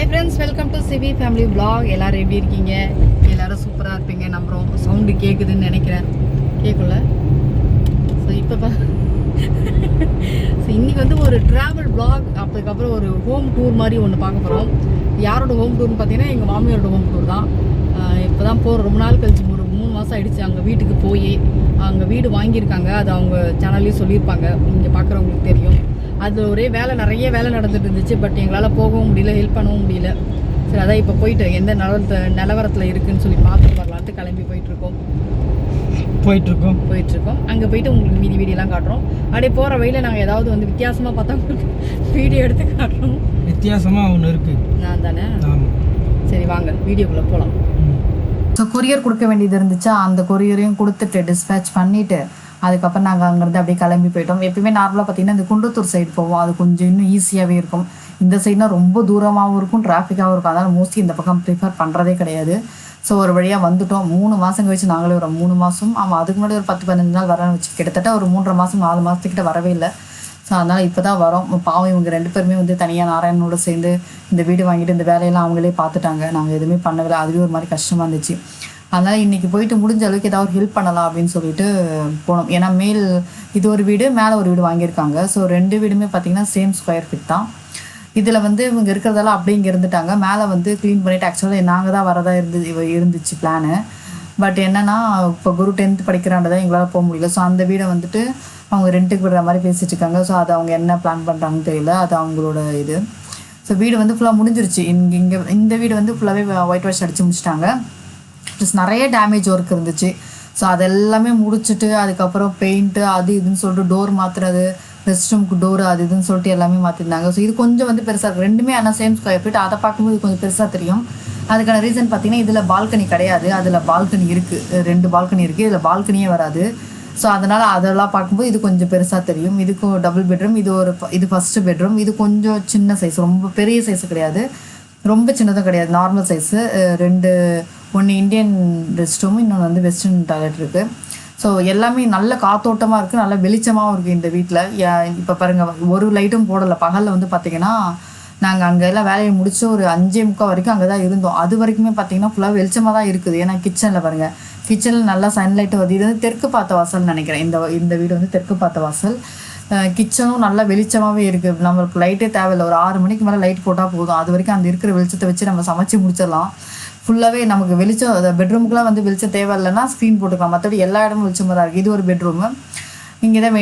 Hi friends welcome to CV family blog எல்லோரும் எப்படி இருக்கீங்க? எல்லோரும் சூப்பராக இருப்பீங்க. நம்புகிறோம் சவுண்டு கேட்குதுன்னு நினைக்கிறேன். கேட்கல ஸோ இப்போ ஸோ இன்றைக்கி வந்து ஒரு ட்ராவல் பிளாக் அதுக்கப்புறம் ஒரு ஹோம் டூர் மாதிரி ஒன்று பார்க்க போகிறோம் யாரோட ஹோம் டூர்னு பார்த்தீங்கன்னா எங்கள் மாமியாரோட ஹோம் டூர் தான். இப்போ தான் போகிற ரொம்ப நாள் கழிச்சு ஒரு மூணு மாதம் ஆகிடுச்சு அங்கே வீட்டுக்கு போய். அங்கே வீடு வாங்கியிருக்காங்க. அது அவங்க சேனல்லையும் சொல்லியிருப்பாங்க. இங்கே பார்க்குறவங்களுக்கு தெரியும். அது ஒரே வேலை நிறைய வேலை நடந்துட்டு இருந்துச்சு பட் எங்களால் போகவும் முடியல ஹெல்ப் பண்ணவும் முடியல. சரி அதான் இப்போ போயிட்டு எந்த நிலவரத்து நிலவரத்தில் இருக்குன்னு சொல்லி பார்த்துட்டு வரலான்ட்டு கிளம்பி போயிட்டுருக்கோம். போயிட்டுருக்கோம். போயிட்டுருக்கோம். அங்கே போயிட்டு உங்களுக்கு மீதி வீடியோலாம் காட்டுறோம். அப்படியே போகிற வழியில் நாங்கள் ஏதாவது வந்து வித்தியாசமாக பார்த்தா வீடியோ எடுத்து காட்டுறோம். வித்தியாசமாக ஒன்று இருக்கு. நான் தானே? சரி வாங்க வீடியோக்குள்ளே போகலாம் ஸோ கொரியர் கொடுக்க வேண்டியது இருந்துச்சா? அந்த கொரியரையும் கொடுத்துட்டு டிஸ்பேச் பண்ணிவிட்டு அதுக்கப்புறம் நாங்கள் அங்கேருந்து அப்படியே கிளம்பி போயிட்டோம். எப்பயுமே நார்மலாக பார்த்தீங்கன்னா இந்த குண்டத்தூர் சைடு போவோம். அது கொஞ்சம் இன்னும் ஈஸியாகவே இருக்கும். இந்த சைட்னா ரொம்ப தூரமாகவும் இருக்கும் டிராஃபிக்காகவும் இருக்கும். அதனால் மோஸ்ட்லி இந்த பக்கம் ப்ரிஃபர் பண்ணுறதே கிடையாது. ஸோ ஒரு வழியாக வந்துட்டோம். மூணு மாதம் கழிச்சு நாங்களே ஒரு மூணு மாதம் ஆமாம் அதுக்கு முன்னாடி ஒரு பத்து பதினஞ்சு நாள் வரேன்னு வச்சு கிட்டத்தட்ட ஒரு மூன்றரை மாதம் நாலு மாதத்துக்கிட்ட வரவே இல்லை. ஸோ அதனால் இப்போ தான் வரோம். பாவம் இவங்க ரெண்டு பேருமே வந்து தனியாக நாராயணனோட சேர்ந்து இந்த வீடு வாங்கிட்டு இந்த வேலையெல்லாம் அவங்களே பார்த்துட்டாங்க நாங்கள் எதுவுமே பண்ணவில்லை. அதுவே ஒரு மாதிரி கஷ்டமாக இருந்துச்சு. அதனால் இன்றைக்கி போயிட்டு முடிஞ்ச அளவுக்கு ஏதாவது ஒரு ஹெல்ப் பண்ணலாம் அப்படின்னு சொல்லிட்டு போனோம். ஏன்னா மேல் இது ஒரு வீடு மேலே ஒரு வீடு வாங்கியிருக்காங்க. ஸோ ரெண்டு வீடுமே பார்த்திங்கன்னா சேம் ஸ்கொயர் ஃபீட் தான். இதில் வந்து இவங்க இருக்கிறதெல்லாம் அப்படியே இங்கே இருந்துட்டாங்க. மேலே வந்து க்ளீன் பண்ணிவிட்டு ஆக்சுவலாக நாங்கள் தான் வரதா இருந்து இருந்துச்சு பிளானு பட் என்னன்னா இப்போ குரு டென்த் படிக்கிறாண்டதான் எங்களால் போக முடியல. ஸோ அந்த வீடை வந்துட்டு அவங்க ரெண்ட்டுக்கு விடுற மாதிரி பேசிட்டு இருக்காங்க. ஸோ அது அவங்க என்ன பிளான் பண்ணுறாங்கன்னு தெரியல. அது அவங்களோட இது. ஸோ வீடு வந்து ஃபுல்லாக முடிஞ்சிருச்சு. இங்கே இங்கே இந்த வீடு வந்து ஃபுல்லாகவே ஒயிட் வாஷ் அடித்து முடிச்சிட்டாங்க. ப்ளஸ் நிறைய டேமேஜ் ஒர்க் இருந்துச்சு. ஸோ அதெல்லாமே முடிச்சுட்டு அதுக்கப்புறம் பெயிண்ட்டு அது இதுன்னு சொல்லிட்டு டோர் மாற்றுறது ரெஸ்ட் ரூமுக்கு டோர் அது இதுன்னு சொல்லிட்டு எல்லாமே மாற்றிருந்தாங்க ஸோ இது கொஞ்சம் வந்து பெருசாக இருக்குது ரெண்டுமே ஆனால் சேம் ஸ்கொயர் ஃபீட் அதை பார்க்கும்போது கொஞ்சம் பெருசாக தெரியும். அதுக்கான ரீசன் பார்த்தீங்கன்னா இதில் பால்கனி கிடையாது. அதில் பால்கனி இருக்குது ரெண்டு பால்கனி இருக்குது இதில் பால்கனியே வராது. ஸோ அதனால் அதெல்லாம் பார்க்கும்போது இது கொஞ்சம் பெருசாக தெரியும். இதுக்கும் டபுள் பெட்ரூம் இது ஒரு இது ஃபஸ்ட்டு பெட்ரூம் இது கொஞ்சம் சின்ன சைஸ் ரொம்ப பெரிய சைஸ் கிடையாது. ரொம்ப சின்னதும் கிடையாது. நார்மல் சைஸு ரெண்டு ஒன்று இந்தியன் ரெஸ்ட் ரூம் இன்னொன்று வந்து வெஸ்டர்ன் டாய்லெட் இருக்குது ஸோ எல்லாமே நல்ல காத்தோட்டமாக இருக்குது நல்ல வெளிச்சமாகவும் இருக்குது இந்த வீட்டில் இப்போ பாருங்கள் ஒரு லைட்டும் போடலை. பகலில் வந்து பார்த்திங்கன்னா நாங்கள் அங்கே எல்லாம் வேலையை முடிச்சு ஒரு அஞ்சே முக்கால் வரைக்கும் அங்கே தான் இருந்தோம். அது வரைக்குமே பார்த்தீங்கன்னா ஃபுல்லாக வெளிச்சமாக தான் இருக்குது. ஏன்னா கிச்சனில் பாருங்கள் கிச்சனில் நல்லா சன்லைட் வருது. இது வந்து தெற்கு பார்த்த வாசல் நினைக்கிறேன். இந்த இந்த வீடு வந்து தெற்கு பார்த்த வாசல். கிச்சனும் நல்லா வெளிச்சமாகவே இருக்குது நம்மளுக்கு லைட்டே தேவையில்லை. ஒரு ஆறு மணிக்கு மேலே லைட் போட்டால் போதும். அது வரைக்கும் அந்த இருக்கிற வெளிச்சத்தை வச்சு நம்ம சமைச்சு முடிச்சிடலாம். ஃபுல்லாகவே நமக்கு வெளிச்சம் அந்த பெட்ரூமுக்குலாம் வந்து வெளிச்சம் தேவை இல்லைன்னா ஸ்க்ரீன் போட்டுக்கலாம். மற்றபடி எல்லா இடமும் வெளிச்சமாக தான் இருக்குது இது ஒரு பெட்ரூமு இங்கே தான்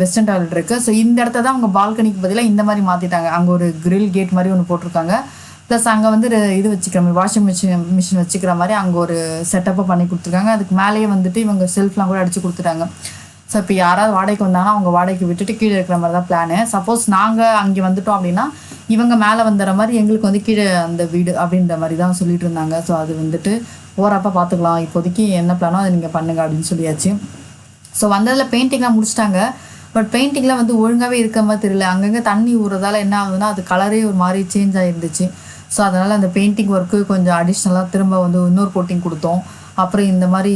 வெஸ்டர்ன் டாய்லெட் இருக்குது ஸோ இந்த இடத்த தான் அவங்க பால்கனிக்கு பதிலாக இந்த மாதிரி மாற்றிட்டாங்க அங்கே ஒரு கிரில் கேட் மாதிரி ஒன்று போட்டிருக்காங்க. ப்ளஸ் அங்கே வந்து இது வச்சுக்கிற மாதிரி வாஷிங் மிஷின் மிஷின் வச்சுக்கிற மாதிரி அங்கே ஒரு செட்டப்பை பண்ணி கொடுத்துருக்காங்க. அதுக்கு மேலேயே வந்துட்டு இவங்க செல்ஃப்லாம் கூட அடிச்சு கொடுத்துட்டாங்க. ஸோ இப்போ யாராவது வாடகைக்கு வந்தாங்கன்னா அவங்க வாடகைக்கு விட்டுட்டு கீழே இருக்கிற மாதிரி தான் பிளானு சப்போஸ் நாங்கள் அங்கே வந்துட்டோம் அப்படின்னா இவங்க மேலே வந்துடுற மாதிரி எங்களுக்கு வந்து கீழே அந்த வீடு அப்படின்ற மாதிரி தான் சொல்லிட்டு இருந்தாங்க. ஸோ அது வந்துட்டு போகிறப்ப பார்த்துக்கலாம் இப்போதைக்கு என்ன பிளானோ அதை நீங்கள் பண்ணுங்க அப்படின்னு சொல்லியாச்சு. ஸோ வந்ததில் பெயிண்டிங்லாம் முடிச்சிட்டாங்க. பட் பெயிண்டிங்லாம் வந்து ஒழுங்காகவே இருக்க மாதிரி தெரியல. அங்கங்கே தண்ணி ஊறுறதால என்ன ஆகுதுன்னா அது கலரே ஒரு மாதிரி சேஞ்ச் ஆகிருந்துச்சு ஸோ அதனால் அந்த பெயிண்டிங் ஒர்க்கு கொஞ்சம் அடிஷ்னலாக திரும்ப வந்து இன்னொரு கோட்டிங் கொடுத்தோம். அப்புறம் இந்த மாதிரி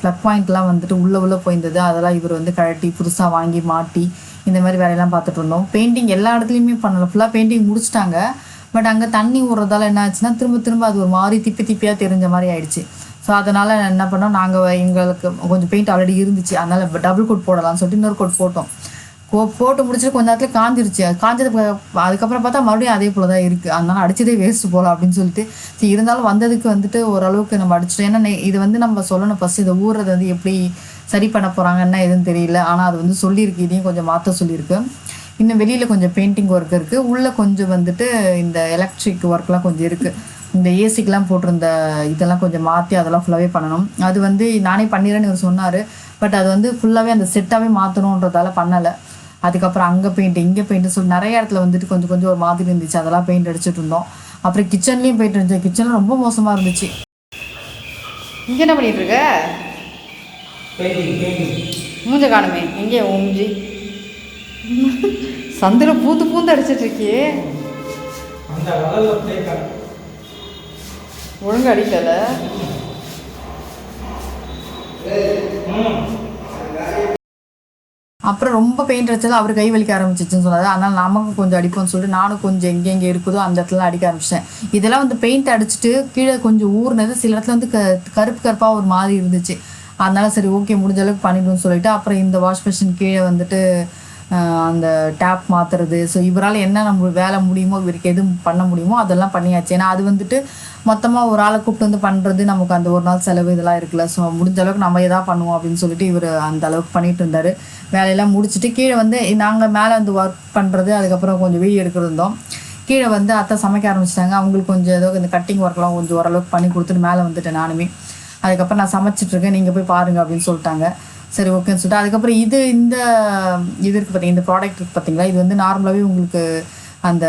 ப்ளக் பாயிண்ட்லாம் வந்துட்டு உள்ளே உள்ளே போயிருந்தது. அதெல்லாம் இவர் வந்து கழட்டி புதுசாக வாங்கி மாட்டி இந்த மாதிரி வேலையெல்லாம் பார்த்துட்டு இருந்தோம். பெயிண்டிங் எல்லா இடத்துலையுமே பண்ணலாம் ஃபுல்லாக பெயிண்டிங் முடிச்சிட்டாங்க. பட் அங்கே தண்ணி ஊறுறதால என்ன ஆச்சுன்னா திரும்ப திரும்ப அது ஒரு மாதிரி திப்பி திப்பியாக தெரிஞ்ச மாதிரி ஆயிடுச்சு. ஸோ அதனால் என்ன பண்ணோம் நாங்கள் எங்களுக்கு கொஞ்சம் பெயிண்ட் ஆல்ரெடி இருந்துச்சு. அதனால் டபுள் கோட் போடலாம்னு சொல்லிட்டு இன்னொரு கோட் போட்டோம். போட்டு முடிச்சுட்டு கொஞ்ச நேரத்துல காஞ்சிருச்சு. காஞ்சது அதுக்கப்புறம் பார்த்தா மறுபடியும் அதே போல் தான் இருக்குது அதனால அடிச்சதே வேஸ்ட் போகலாம் அப்படின்னு சொல்லிட்டு சரி இருந்தாலும் வந்ததுக்கு வந்துட்டு ஓரளவுக்கு நம்ம அடிச்சிட்டோம். ஏன்னா இது வந்து நம்ம சொல்லணும் ஃபஸ்ட் இதை ஊறுறது வந்து எப்படி சரி பண்ண போகிறாங்கன்னா எதுவும் தெரியல. ஆனால் அது வந்து சொல்லியிருக்கு. இதையும் கொஞ்சம் மாற்ற சொல்லியிருக்கு. இன்னும் வெளியில் கொஞ்சம் பெயிண்டிங் ஒர்க் இருக்குது உள்ளே கொஞ்சம் வந்துட்டு இந்த எலக்ட்ரிக் ஒர்க்லாம் கொஞ்சம் இருக்குது இந்த ஏசிக்கெலாம் போட்டிருந்த இதெல்லாம் கொஞ்சம் மாற்றி அதெல்லாம் ஃபுல்லாகவே பண்ணணும். அது வந்து நானே பண்ணிடுறேன்னு இவர் சொன்னார். பட் அது வந்து ஃபுல்லாகவே அந்த செட்டாகவே மாற்றணுன்றதால பண்ணலை. அதுக்கப்புறம் அங்கே பெயிண்ட் இங்கே பெயிண்ட் சொல்லி நிறைய இடத்துல வந்துட்டு கொஞ்சம் கொஞ்சம் ஒரு மாதிரி இருந்துச்சு. அதெல்லாம் பெயிண்ட் அடிச்சிட்டு இருந்தோம். அப்புறம் கிச்சன்லேயும் போயிட்டு இருந்துச்சு. கிச்சனில் ரொம்ப மோசமாக இருந்துச்சு. இங்கே என்ன பண்ணிட்டு இருக்க? மூஞ்ச காணுமே. எங்கே மூஞ்சி. சந்தில் பூந்து பூந்து அடிச்சிட்டு இருக்கியே. ஒழுங்கு அடிக்கல. அப்புறம் ரொம்ப பெயிண்ட் அடிச்சது அவர் கை வலிக்க ஆரம்பிச்சிச்சுன்னு சொன்னார். அதனால் நமக்கு கொஞ்சம் அடிப்போம்னு சொல்லிட்டு நானும் கொஞ்சம் எங்கே எங்கே இருக்குதோ அந்த இடத்துல அடிக்க ஆரம்பிச்சிட்டேன். இதெல்லாம் வந்து பெயிண்ட் அடிச்சுட்டு கீழே கொஞ்சம் ஊர்னது சில இடத்துல வந்து க கருப்பு கருப்பாக ஒரு மாதிரி இருந்துச்சு. அதனால சரி ஓகே முடிஞ்ச அளவுக்கு பண்ணிடுவோம்னு சொல்லிட்டு அப்புறம் இந்த வாஷ் மிஷின் கீழே வந்துட்டு அந்த டேப் மாற்றுறது ஸோ இவரால் என்ன நம்ம வேலை முடியுமோ இவருக்கு எது பண்ண முடியுமோ அதெல்லாம் பண்ணியாச்சு. ஏன்னா அது வந்துட்டு மொத்தமாக ஒரு ஆளை கூப்பிட்டு வந்து பண்ணுறது நமக்கு அந்த ஒரு நாள் செலவு இதெல்லாம் இருக்குல்ல. ஸோ முடிஞ்ச அளவுக்கு நம்ம எதா பண்ணுவோம் அப்படின்னு சொல்லிட்டு இவர் அந்த அளவுக்கு பண்ணிட்டு இருந்தார். வேலையெல்லாம் முடிச்சுட்டு கீழே வந்து நாங்கள் மேலே வந்து ஒர்க் பண்ணுறது அதுக்கப்புறம் கொஞ்சம் வீடியோ எடுக்கிறது கீழே வந்து அத்தை சமைக்க ஆரம்பிச்சிட்டாங்க. அவங்களுக்கு கொஞ்சம் ஏதோ இந்த கட்டிங் ஒர்க்லாம் கொஞ்சம் ஓரளவுக்கு பண்ணி கொடுத்துட்டு மேலே வந்துட்டேன் நானுமே. அதுக்கப்புறம் நான் சமைச்சிட்ருக்கேன் நீங்கள் போய் பாருங்கள் அப்படின்னு சொல்லிட்டாங்க. சரி ஓகேன்னு சொல்லிட்டு. அதுக்கப்புறம் இது இந்த இது இருக்குது பார்த்தீங்க இந்த ப்ராடக்ட் இருக்குது பார்த்தீங்களா இது வந்து நார்மலாகவே உங்களுக்கு அந்த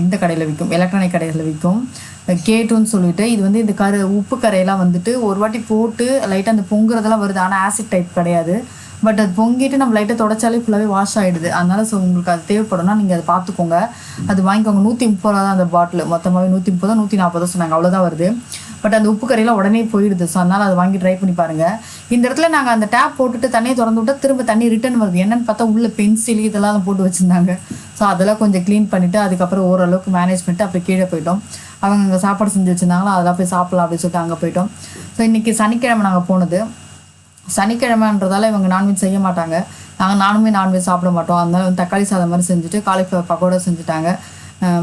இந்த கடையில் விற்கும் எலக்ட்ரானிக் கடையில் விற்கும் கேட்டுன்னு சொல்லிட்டு இது வந்து இந்த கரு உப்பு கரையெல்லாம் வந்துட்டு ஒரு வாட்டி போட்டு லைட்டாக அந்த பொங்குறதெல்லாம் வருது. ஆனால் ஆசிட் டைப் கிடையாது. பட் அது பொங்கிட்டு நம்ம லைட்டாக தொடச்சாலே ஃபுல்லாகவே வாஷ் ஆகிடுது அதனால ஸோ உங்களுக்கு அது தேவைப்படும்னா நீங்கள் அதை பார்த்துக்கோங்க. அது வாங்கிக்கோங்க. நூற்றி முப்பது ரூபா தான் அந்த பாட்டில் மொத்தமாகவே நூற்றி முப்பதோ நூற்றி நாற்பதோ சொன்னாங்க. அவ்வளோதான் வருது. பட் அந்த உப்பு கரையெல்லாம் உடனே போயிடுது. ஸோ அதனால் அதை வாங்கி ட்ரை பண்ணி பாருங்கள் இந்த இடத்துல நாங்கள் அந்த டேப் போட்டுட்டு தண்ணியை திறந்து விட்டால் திரும்ப தண்ணி ரிட்டர்ன் வருது. என்னன்னு பார்த்தா உள்ள பென்சில் இதெல்லாம் போட்டு வச்சுருந்தாங்க. ஸோ அதெல்லாம் கொஞ்சம் க்ளீன் பண்ணிவிட்டு அதுக்கப்புறம் ஓரளவுக்கு மேனேஜ் பண்ணிட்டு அப்புறம் கீழே போயிட்டோம். அவங்க அங்கே சாப்பாடு செஞ்சு வச்சுருந்தாங்களோ அதெல்லாம் போய் சாப்பிடலாம் அப்படின்னு சொல்லிட்டு அங்கே போயிட்டோம். ஸோ இன்றைக்கி சனிக்கிழமை நாங்கள் போனது. சனிக்கிழமைன்றதால இவங்க நான்வெஜ் செய்ய மாட்டாங்க. நாங்கள் நானுமே நான்வெஜ் சாப்பிட மாட்டோம். அதனால வந்து தக்காளி சாதம் மாதிரி செஞ்சுட்டு காலிஃப்ளவர் பக்கோடா செஞ்சுட்டாங்க.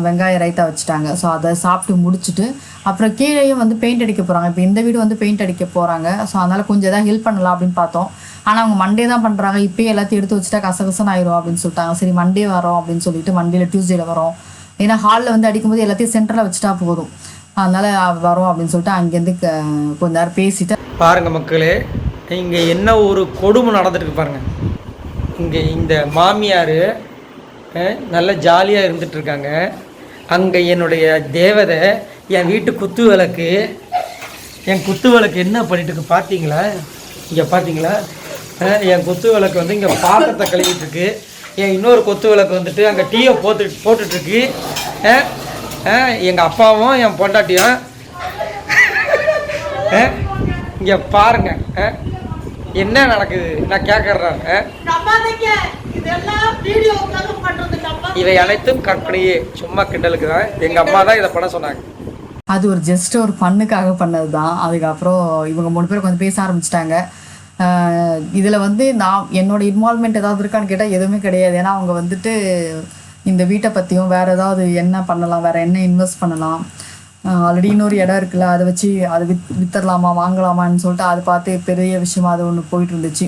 வெங்காய ரைத்தா வச்சுட்டாங்க. ஸோ அதை சாப்பிட்டு முடிச்சுட்டு அப்புறம் கீழேயும் வந்து பெயிண்ட் அடிக்க போகிறாங்க இப்போ இந்த வீடு வந்து பெயிண்ட் அடிக்க போகிறாங்க ஸோ அதனால் கொஞ்சம் எதாவது ஹெல்ப் பண்ணலாம் அப்படின்னு பார்த்தோம். ஆனால் அவங்க மண்டே தான் பண்ணுறாங்க இப்போயே எல்லாத்தையும் எடுத்து வச்சுட்டா கசகசன் ஆயிரும் அப்படின்னு சொல்லிட்டாங்க. சரி மண்டே வரோம் அப்படின்னு சொல்லிட்டு மண்டேல டியூஸ்டேல வரோம். ஏன்னா ஹாலில் வந்து அடிக்கும்போது எல்லாத்தையும் சென்டரில் வச்சுட்டா போதும். அதனால் வரோம் அப்படின்னு சொல்லிட்டு அங்கேருந்து கொஞ்ச நேரம் பேசிட்டு. பாருங்க மக்களே இங்கே என்ன ஒரு கொடுமை நடந்துட்டு பாருங்கள் பாருங்க. இங்கே இந்த மாமியார் நல்லா ஜாலியாக இருந்துகிட்ருக்காங்க அங்கே என்னுடைய தேவதை என் வீட்டு குத்து விளக்கு. என் குத்து விளக்கு என்ன பண்ணிட்டு இருக்கு பார்த்தீங்களா இங்கே பார்த்தீங்களா என் குத்து விளக்கு வந்து இங்கே பாத்திரத்தை கழுவிட்டுருக்கு. என் இன்னொரு கொத்து விளக்கு வந்துட்டு அங்கே டீயை போட்டு போட்டுட்ருக்கு எங்கள் அப்பாவும் என் பொண்டாட்டியும். இங்கே பாருங்க. என்ன நடக்குது? நான் கேட்குறேன் இவை அனைத்தும் கற்பனையே சும்மா கிண்டலுக்கு தான். எங்கள் அம்மா தான் இதை பண்ண சொன்னாங்க. அது ஒரு ஜஸ்ட் ஒரு ஃபன்னுக்காக பண்ணது தான் அதுக்கப்புறம் இவங்க மூணு பேர் கொஞ்சம் பேச ஆரம்பிச்சிட்டாங்க. இதில் வந்து நான் என்னோட இன்வால்மெண்ட் ஏதாவது இருக்கான்னு கேட்டால் எதுவுமே கிடையாது. ஏன்னா அவங்க வந்துட்டு இந்த வீட்டை பற்றியும் வேறு ஏதாவது என்ன பண்ணலாம் வேறு என்ன இன்வெஸ்ட் பண்ணலாம். ஆல்ரெடி இன்னொரு இடம் இருக்குல்ல அதை வச்சு அதை வித் வித்தரலாமா வாங்கலாமான்னு சொல்லிட்டு அதை பார்த்து பெரிய விஷயமா அது ஒன்று போயிட்டு இருந்துச்சு.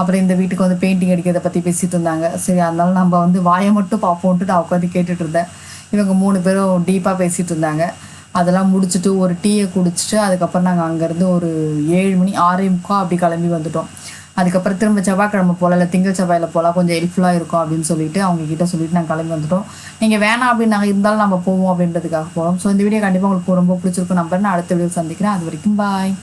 அப்புறம் இந்த வீட்டுக்கு வந்து பெயிண்டிங் அடிக்கிறத பற்றி பேசிட்டு இருந்தாங்க. சரி அதனால நம்ம வந்து வாயை மட்டும் பார்ப்போன்ட்டு நான் உட்காந்து கேட்டுட்டு இருந்தேன். இவங்க மூணு பேரும் டீப்பாக பேசிகிட்டு இருந்தாங்க. அதெல்லாம் முடிச்சுட்டு ஒரு டீயை குடிச்சிட்டு அதுக்கப்புறம் நாங்கள் அங்கேருந்து ஒரு ஏழு மணி ஆறே முக்கா அப்படி கிளம்பி வந்துட்டோம். அதுக்கப்புறம் திரும்ப செவ்வாய்க்கிழமை போல இல்லை திங்கள் செவ்வாயில் போகலாம் கொஞ்சம் ஹெல்ப்ஃபுல்லாக இருக்கும் அப்படின்னு சொல்லிட்டு அவங்கக்கிட்ட சொல்லிட்டு நாங்கள் கிளம்பி வந்துட்டோம். நீங்கள் வேணாம் அப்படின்னு நாங்கள் இருந்தாலும் நம்ம போவோம் அப்படின்றதுக்காக போகிறோம் ஸோ இந்த வீடியோ கண்டிப்பாக உங்களுக்கு ரொம்ப பிடிச்சிருக்கும் நம்பர் நான் அடுத்த வீடியோ சந்திக்கிறேன். அது வரைக்கும் பாய்